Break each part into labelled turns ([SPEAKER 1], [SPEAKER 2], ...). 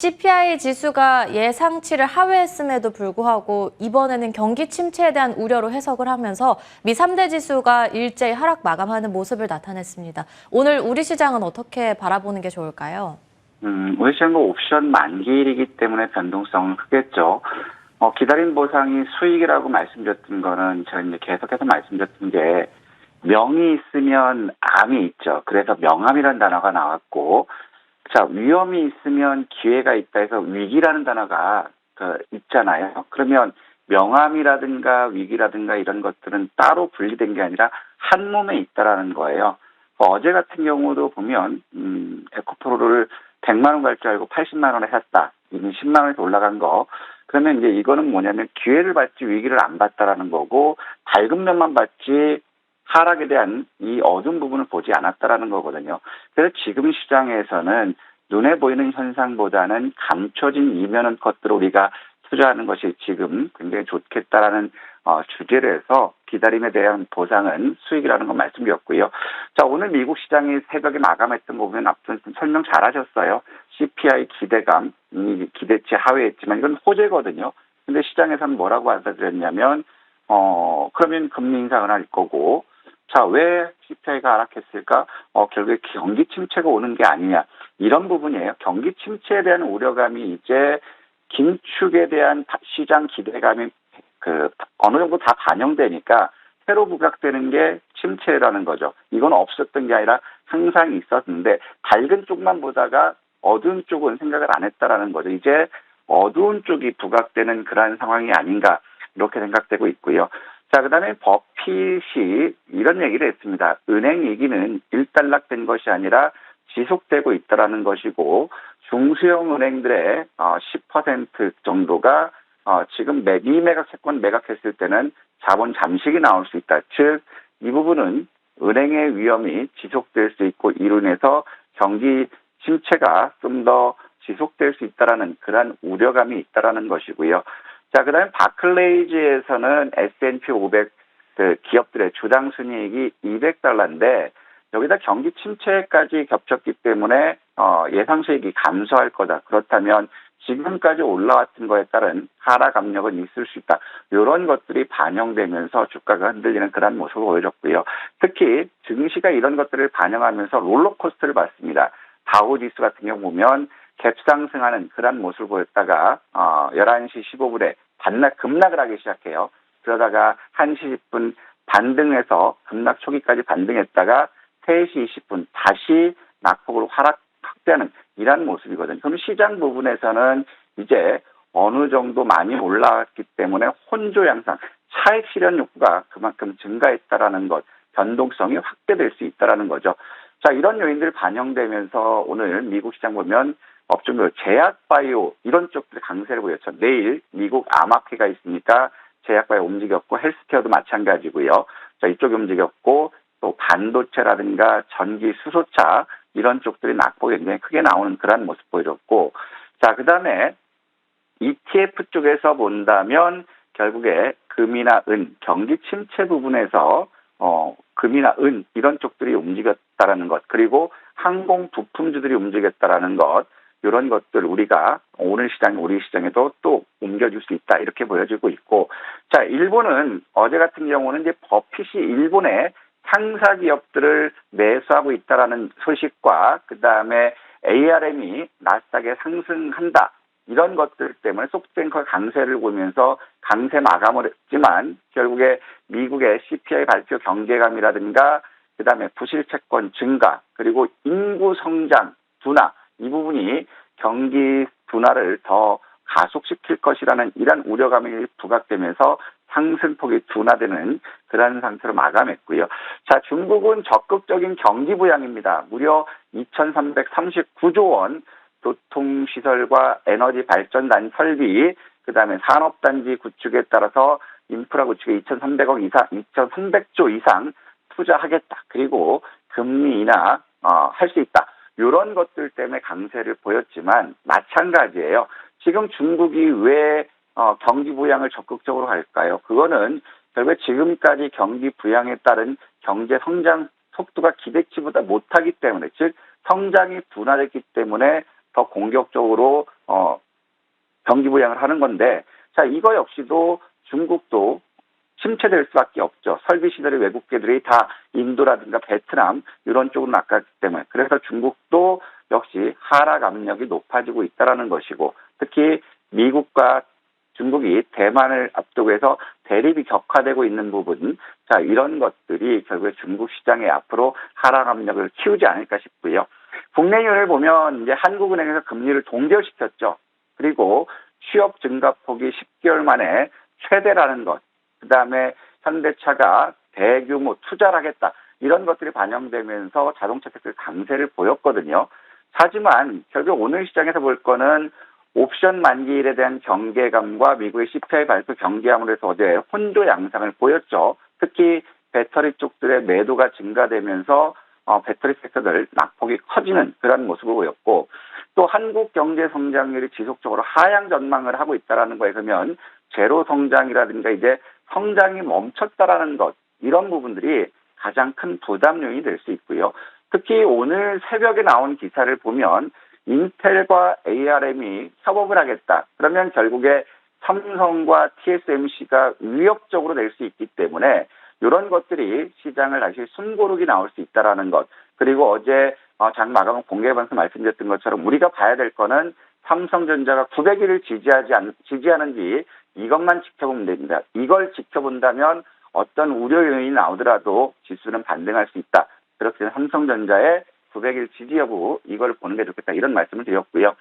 [SPEAKER 1] CPI 지수가 예상치를 하회했음에도 불구하고 이번에는 경기 침체에 대한 우려로 해석을 하면서 미 3대 지수가 일제히 하락 마감하는 모습을 나타냈습니다. 오늘 우리 시장은 어떻게 바라보는 게 좋을까요?
[SPEAKER 2] 음, 우리 시장도 옵션 만기일이기 때문에 변동성은 크겠죠. 어, 기다린 보상이 수익이라고 말씀드렸던 거는 제가 이제 계속해서 말씀드렸던 게 명이 있으면 암이 있죠. 그래서 명암이라는 단어가 나왔고 자, 위험이 있으면 기회가 있다 해서 위기라는 단어가 그 있잖아요. 그러면 명암이라든가 위기라든가 이런 것들은 따로 분리된 게 아니라 한 몸에 있다라는 거예요. 어제 같은 경우도 보면 음, 에코프로를 100만 원 갈 줄 알고 80만 원에 샀다. 이미 10만 원에서 올라간 거. 그러면 이제 이거는 뭐냐면 기회를 받지 위기를 안 봤다라는 거고 밝은 면만 봤지 하락에 대한 이 어두운 부분을 보지 않았다라는 거거든요. 그래서 지금 시장에서는 눈에 보이는 현상보다는 감춰진 이면은 것들을 우리가 투자하는 것이 지금 굉장히 좋겠다라는 어, 주제를 해서 기다림에 대한 보상은 수익이라는 거 말씀드렸고요. 자, 오늘 미국 시장이 새벽에 마감했던 거 보면 앞선 설명 잘 하셨어요. CPI 기대감, 이 기대치 하회했지만 이건 호재거든요. 근데 시장에서는 뭐라고 받아들였냐면, 어, 그러면 금리 인상을 할 거고, 자, 왜 CPI가 하락했을까? 어, 결국에 경기 침체가 오는 게 아니냐. 이런 부분이에요. 경기 침체에 대한 우려감이 이제 긴축에 대한 시장 기대감이 그 어느 정도 다 반영되니까 새로 부각되는 게 침체라는 거죠. 이건 없었던 게 아니라 항상 있었는데 밝은 쪽만 보다가 어두운 쪽은 생각을 안 했다라는 거죠. 이제 어두운 쪽이 부각되는 그러한 상황이 아닌가 이렇게 생각되고 있고요. 자, 그 다음에 버핏이 이런 얘기를 했습니다. 은행 위기는 일단락된 것이 아니라 지속되고 있다라는 것이고 중소형 은행들의 10% 정도가 어, 지금 매, 미매각 채권 매각했을 때는 자본 잠식이 나올 수 있다. 즉, 이 부분은 은행의 위험이 지속될 수 있고 이로 인해서 경기 침체가 좀 더 지속될 수 있다라는 그러한 우려감이 있다라는 것이고요. 자, 그 다음에 바클레이즈에서는 S&P 500 그 기업들의 주당 순이익이 200달러인데 여기다 경기 침체까지 겹쳤기 때문에 어, 예상 수익이 감소할 거다. 그렇다면 지금까지 올라왔던 거에 따른 하락 압력은 있을 수 있다. 이런 것들이 반영되면서 주가가 흔들리는 그런 모습을 보여줬고요. 특히 증시가 이런 것들을 반영하면서 롤러코스터를 봤습니다. 다우지수 같은 경우 보면 갭상승하는 그런 모습을 보였다가 어, 11시 15분에 반락 급락을 하기 시작해요. 그러다가 1시 10분 반등해서 급락 초기까지 반등했다가 3시 20분 다시 낙폭으로 하락 확대하는 이런 모습이거든요. 그럼 시장 부분에서는 이제 어느 정도 많이 올라왔기 때문에 혼조 양상, 차익 실현 욕구가 그만큼 증가했다라는 것, 변동성이 확대될 수 있다라는 거죠. 자, 이런 요인들 반영되면서 오늘 미국 시장 보면 업종별 제약바이오 이런 쪽들이 강세를 보였죠. 내일 미국 암학회가 있으니까 제약바이오 움직였고 헬스케어도 마찬가지고요. 자, 이쪽이 움직였고 또 반도체라든가 전기 수소차 이런 쪽들이 낙폭이 굉장히 크게 나오는 그런 모습 보여줬고 자, 그다음에 ETF 쪽에서 본다면 결국에 금이나 은 경기 침체 부분에서 어 금이나 은 이런 쪽들이 움직였다라는 것 그리고 항공 부품주들이 움직였다라는 것 이런 것들 우리가 오늘 시장 우리 시장에도 또 옮겨줄 수 있다 이렇게 보여지고 있고. 자 일본은 어제 같은 경우는 이제 버핏이 일본의 상사 기업들을 매수하고 있다라는 소식과 그 다음에 ARM이 나스닥에 상승한다 이런 것들 때문에 소프트뱅크가 강세를 보면서 강세 마감을 했지만 결국에 미국의 CPI 발표 경계감이라든가 그다음에 부실 채권 증가 그리고 인구 성장 둔화 이 부분이 경기 둔화를 더 가속시킬 것이라는 이런 우려감이 부각되면서 상승폭이 둔화되는 그러한 상태로 마감했고요. 자, 중국은 적극적인 경기 부양입니다. 무려 2,339조 원 교통시설과 에너지 발전단 설비, 그 다음에 산업단지 구축에 따라서 인프라 구축에 2,300억 이상, 2,300조 이상 투자하겠다. 그리고 금리 인하 어, 할 수 있다. 이런 것들 때문에 강세를 보였지만 마찬가지예요. 지금 중국이 왜 어, 경기 부양을 적극적으로 할까요? 그거는 결국에 지금까지 경기 부양에 따른 경제 성장 속도가 기대치보다 못하기 때문에 즉 성장이 둔화됐기 때문에 더 공격적으로 어, 경기 부양을 하는 건데 자 이거 역시도 중국도 침체될 수밖에 없죠. 설비 시설의 외국계들이 다 인도라든가 베트남 이런 쪽으로 낚았기 때문에 그래서 중국도 역시 하락 압력이 높아지고 있다라는 것이고 특히 미국과 중국이 대만을 앞두고 해서 대립이 격화되고 있는 부분, 자, 이런 것들이 결국에 중국 시장에 앞으로 하락 압력을 키우지 않을까 싶고요. 국내율을 보면 이제 한국은행에서 금리를 동결시켰죠. 그리고 취업 증가폭이 10개월 만에 최대라는 것, 그 다음에 현대차가 대규모 투자를 하겠다. 이런 것들이 반영되면서 자동차 섹터 강세를 보였거든요. 하지만 결국 오늘 시장에서 볼 거는 옵션 만기일에 대한 경계감과 미국의 CPI 발표 경계함으로 해서 어제 혼조 양상을 보였죠. 특히 배터리 쪽들의 매도가 증가되면서 어, 배터리 섹터들 낙폭이 커지는 그런 모습을 보였고 또 한국 경제 성장률이 지속적으로 하향 전망을 하고 있다라는 거에 그러면 제로 성장이라든가 이제 성장이 멈췄다라는 것 이런 부분들이 가장 큰 부담 요인이 될 수 있고요. 특히 오늘 새벽에 나온 기사를 보면 인텔과 ARM이 협업을 하겠다. 그러면 결국에 삼성과 TSMC가 위협적으로 될수 있기 때문에 이런 것들이 시장을 다시 숨고르기 나올 수 있다라는 것. 그리고 어제 어, 장 마감 공개방에서 말씀드렸던 것처럼 우리가 봐야 될 거는 삼성전자가 900일을 지지하지 않, 지지하는지 이것만 지켜보면 됩니다. 이걸 지켜본다면 어떤 우려 요인이 나오더라도 지수는 반등할 수 있다. 그렇게 삼성전자의 900일 지지 여부 이걸 보는 게 좋겠다 이런 말씀을 드렸고요.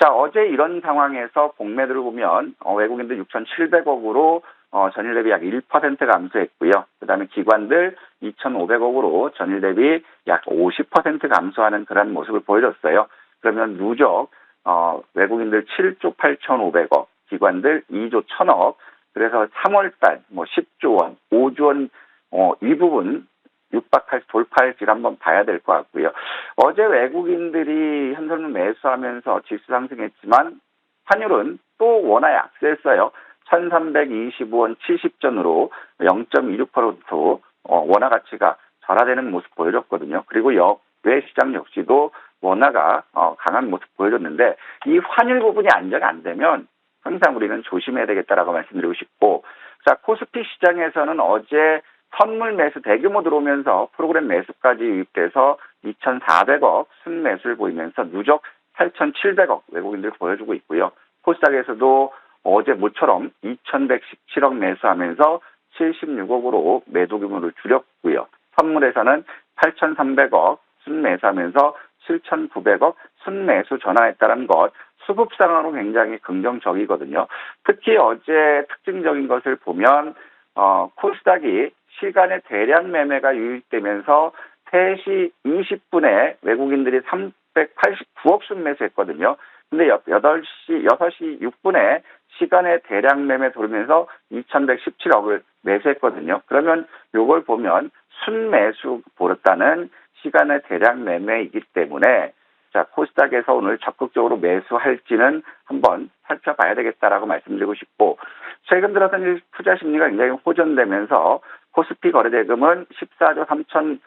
[SPEAKER 2] 자 어제 이런 상황에서 공매도를 보면 어, 외국인들 6,700억으로 어, 전일 대비 약 1% 감소했고요. 그다음에 기관들 2,500억으로 전일 대비 약 50% 감소하는 그런 모습을 보여줬어요. 그러면 누적 어, 외국인들 7조 8,500억, 기관들 2조 1,000억. 그래서 3월달 뭐 10조 원, 5조 원 어, 이 부분 육박할 돌파할지를 한번 봐야 될 것 같고요. 어제 외국인들이 현선물 매수하면서 지수 상승했지만 환율은 또 원화에 악세했어요. 1325원 70전으로 0.26% 어, 원화 가치가 절하되는 모습 보여줬거든요. 그리고 역외 시장 역시도 원화가 어, 강한 모습 보여줬는데 이 환율 부분이 안정이 안 되면 항상 우리는 조심해야 되겠다라고 말씀드리고 싶고 자 코스피 시장에서는 어제 선물 매수 대규모 들어오면서 프로그램 매수까지 유입돼서 2,400억 순매수를 보이면서 누적 8,700억 외국인들 보여주고 있고요. 코스닥에서도 어제 모처럼 2,117억 매수하면서 76억으로 매도 규모를 줄였고요. 선물에서는 8,300억 순매수하면서 7,900억 순매수 전환했다는 것 수급 상황으로 굉장히 긍정적이거든요. 특히 어제 특징적인 것을 보면 어, 코스닥이 시간의 대량 매매가 유입되면서 3시 20분에 외국인들이 389억 순매수했거든요. 근데 8시, 6시 6분에 시간의 대량 매매 돌면서 2117억을 매수했거든요. 그러면 요걸 보면 순매수 보였다는 시간의 대량 매매이기 때문에 자, 코스닥에서 오늘 적극적으로 매수할지는 한번 살펴봐야 되겠다라고 말씀드리고 싶고, 최근 들어서는 투자 심리가 굉장히 호전되면서 코스피 거래대금은 14조 3천,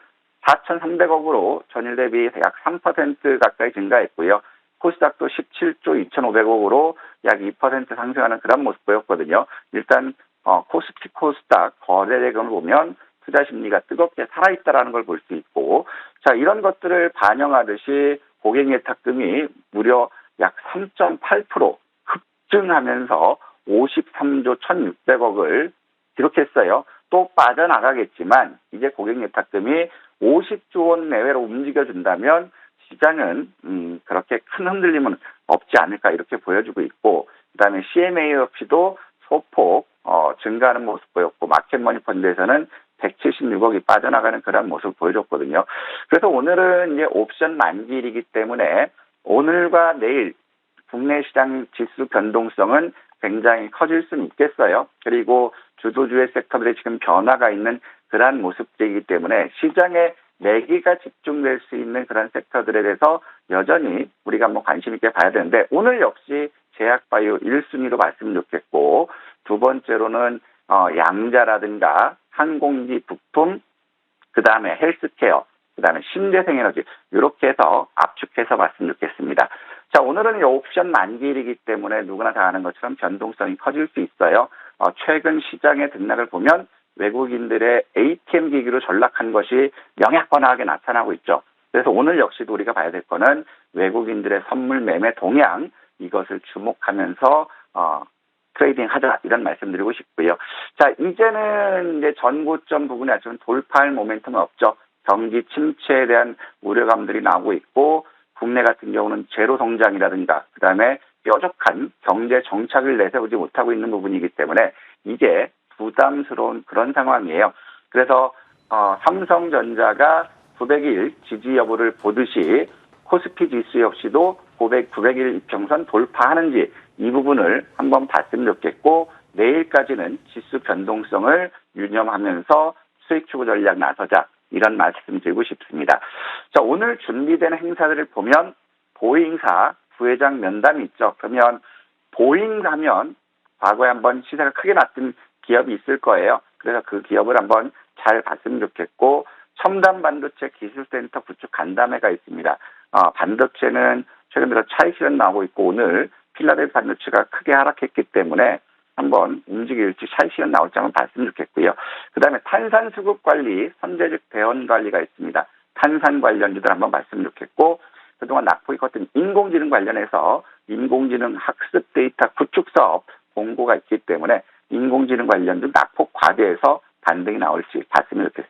[SPEAKER 2] 4,300억으로 전일 대비 약 3% 가까이 증가했고요. 코스닥도 17조 2,500억으로 약 2% 상승하는 그런 모습 보였거든요. 일단, 어, 코스피 코스닥 거래대금을 보면 투자 심리가 뜨겁게 살아있다라는 걸 볼 수 있고, 자, 이런 것들을 반영하듯이 고객 예탁 금이 무려 약 3.8% 급증하면서 53조 1,600억을 기록했어요. 또 빠져나가겠지만 이제 고객 예탁금이 50조 원 내외로 움직여준다면 시장은 음, 그렇게 큰 흔들림은 없지 않을까 이렇게 보여주고 있고 그다음에 CMA 역시도 소폭 어, 증가하는 모습 보였고 마켓머니 펀드에서는 176억이 빠져나가는 그런 모습을 보여줬거든요. 그래서 오늘은 이제 옵션 만기일이기 때문에 오늘과 내일 국내 시장 지수 변동성은 굉장히 커질 수는 있겠어요. 그리고 주도주의 섹터들의 지금 변화가 있는 그러한 모습들이기 때문에 시장에 매기가 집중될 수 있는 그런 섹터들에 대해서 여전히 우리가 뭐 관심 있게 봐야 되는데 오늘 역시 제약바이오 1순위로 봤으면 좋겠고 두 번째로는 어, 양자라든가 항공기 부품, 그 다음에 헬스케어, 그 다음에 신재생 에너지 이렇게 해서 압축해서 봤으면 좋겠습니다. 자, 오늘은 이 옵션 만기일이기 때문에 누구나 다 아는 것처럼 변동성이 커질 수 있어요. 어, 최근 시장의 등락을 보면 외국인들의 ATM 기기로 전락한 것이 명약관하게 나타나고 있죠. 그래서 오늘 역시도 우리가 봐야 될 거는 외국인들의 선물 매매 동향 이것을 주목하면서 어, 트레이딩 하자 이런 말씀드리고 싶고요. 자 이제는 이제 전고점 부분에 아주 돌파할 모멘텀은 없죠. 경기 침체에 대한 우려감들이 나오고 있고 국내 같은 경우는 제로 성장이라든가 그다음에 뾰족한 경제 정착을 내세우지 못하고 있는 부분이기 때문에 이게 부담스러운 그런 상황이에요. 그래서 어, 삼성전자가 900일 지지 여부를 보듯이 코스피 지수 역시도 900, 900일 이평선 돌파하는지 이 부분을 한번 봤으면 좋겠고 내일까지는 지수 변동성을 유념하면서 수익 추구 전략 나서자 이런 말씀 드리고 싶습니다. 자 오늘 준비된 행사들을 보면 보잉사 부회장 면담이 있죠. 그러면 보잉 하면 과거에 한번 시세가 크게 났던 기업이 있을 거예요. 그래서 그 기업을 한번 잘 봤으면 좋겠고 첨단 반도체 기술센터 구축 간담회가 있습니다. 어, 반도체는 최근 들어 차익 실현 나오고 있고 오늘 필라델 반도체가 크게 하락했기 때문에 한번 움직일지 차익 실현 나올지 한번 봤으면 좋겠고요. 그 다음에 탄산 수급 관리, 선제적 대원 관리가 있습니다. 탄산 관련주들 한번 봤으면 좋겠고 그동안 낙폭이 컸던 인공지능 관련해서 인공지능 학습 데이터 구축 사업 공고가 있기 때문에 인공지능 관련주 낙폭 과대해서 반등이 나올지 봤으면 좋겠습니다.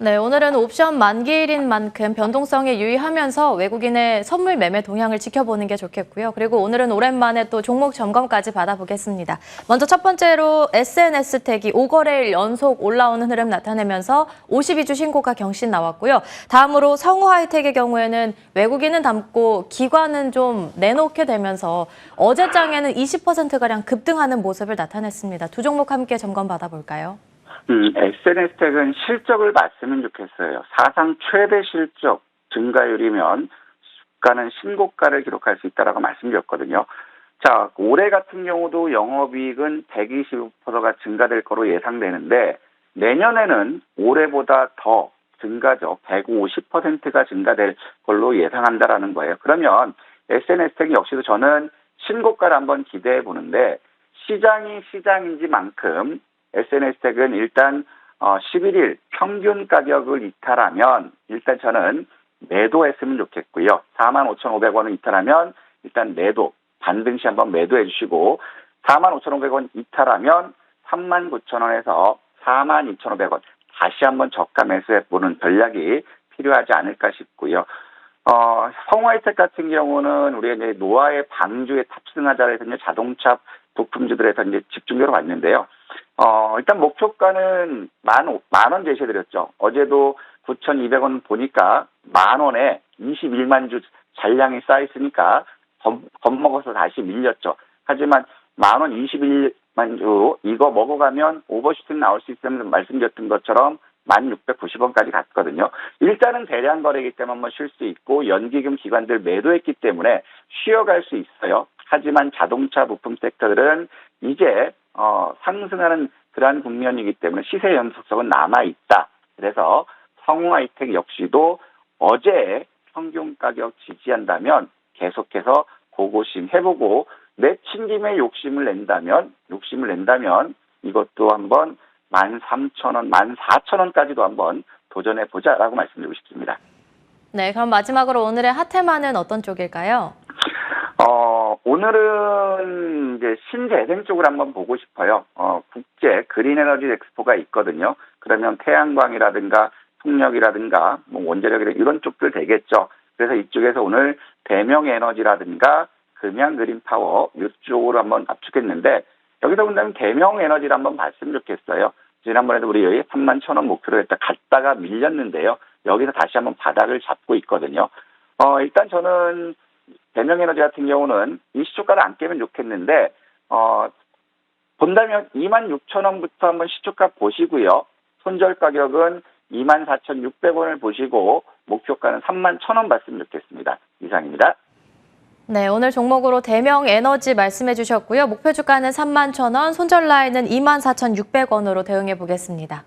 [SPEAKER 1] 네, 오늘은 옵션 만기일인 만큼 변동성에 유의하면서 외국인의 선물 매매 동향을 지켜보는 게 좋겠고요. 그리고 오늘은 오랜만에 또 종목 점검까지 받아보겠습니다. 먼저 첫 번째로 SNS 택이 5거래일 연속 올라오는 흐름 나타내면서 52주 신고가 경신 나왔고요. 다음으로 성우 하이텍의 경우에는 외국인은 담고 기관은 좀 내놓게 되면서 어제장에는 20%가량 급등하는 모습을 나타냈습니다. 두 종목 함께 점검 받아볼까요?
[SPEAKER 2] 음, SNS텍은 실적을 봤으면 좋겠어요. 사상 최대 실적 증가율이면 주가는 신고가를 기록할 수 있다라고 말씀드렸거든요. 자, 올해 같은 경우도 영업이익은 125%가 증가될 거로 예상되는데 내년에는 올해보다 더 증가죠. 150%가 증가될 걸로 예상한다라는 거예요. 그러면 SNS텍 역시도 저는 신고가를 한번 기대해 보는데 시장이 시장인지만큼 SNS텍은 일단 어, 11일 평균 가격을 이탈하면 일단 저는 매도했으면 좋겠고요. 45,500원을 이탈하면 일단 매도 반등시 한번 매도해 주시고 45,500원 이탈하면 39,000원에서 42,500원 다시 한번 저가 매수해 보는 전략이 필요하지 않을까 싶고요. 어, 성화이텍 같은 경우는 우리가 이제 노아의 방주에 탑승하자 해서 이제 자동차 부품주들에서 이제 집중적으로 봤는데요. 어, 일단 목표가는 만, 만원 제시해드렸죠. 어제도 9,200원 보니까 만 원에 21만 주 잔량이 쌓여있으니까 겁, 겁먹어서 다시 밀렸죠. 하지만 만 원 21만 주 이거 먹어가면 오버슈팅 나올 수 있으면 말씀드렸던 것처럼 1,690원까지 갔거든요. 일단은 대량 거래이기 때문에 한번 쉴 수 있고 연기금 기관들 매도했기 때문에 쉬어갈 수 있어요. 하지만 자동차 부품 섹터들은 이제 어, 상승하는 그러한 국면이기 때문에 시세 연속성은 남아 있다. 그래서 성우하이텍 역시도 어제 평균 가격 지지한다면 계속해서 고고심 해보고 내친 김에 욕심을 낸다면 욕심을 낸다면 이것도 한번 13,000원, 14,000원까지도 한번 도전해 보자라고 말씀드리고 싶습니다.
[SPEAKER 1] 네, 그럼 마지막으로 오늘의 핫테마는 어떤 쪽일까요?
[SPEAKER 2] 어, 오늘은 이제 신재생 쪽을 한번 보고 싶어요. 어, 국제 그린 에너지 엑스포가 있거든요. 그러면 태양광이라든가 풍력이라든가 뭐 원자력이라든가 이런 쪽들 되겠죠. 그래서 이쪽에서 오늘 대명 에너지라든가 금양 그린 파워 이쪽으로 한번 압축했는데 여기서 본다면 대명 에너지를 한번 봤으면 좋겠어요. 지난번에도 우리 여기 3만 천 원 목표로 했다 갔다가 밀렸는데요. 여기서 다시 한번 바닥을 잡고 있거든요. 어, 일단 저는 대명에너지 같은 경우는 이 시초가를 안 깨면 좋겠는데 어 본다면 2만 6천 원부터 한번 시초가 보시고요. 손절 가격은 2만 4,600원을 보시고 목표가는 3만 1천 원 봤으면 좋겠습니다. 이상입니다.
[SPEAKER 1] 네, 오늘 종목으로 대명 에너지 말씀해 주셨고요. 목표 주가는 3만 1천 원, 손절 라인은 2만 4,600원으로 대응해 보겠습니다.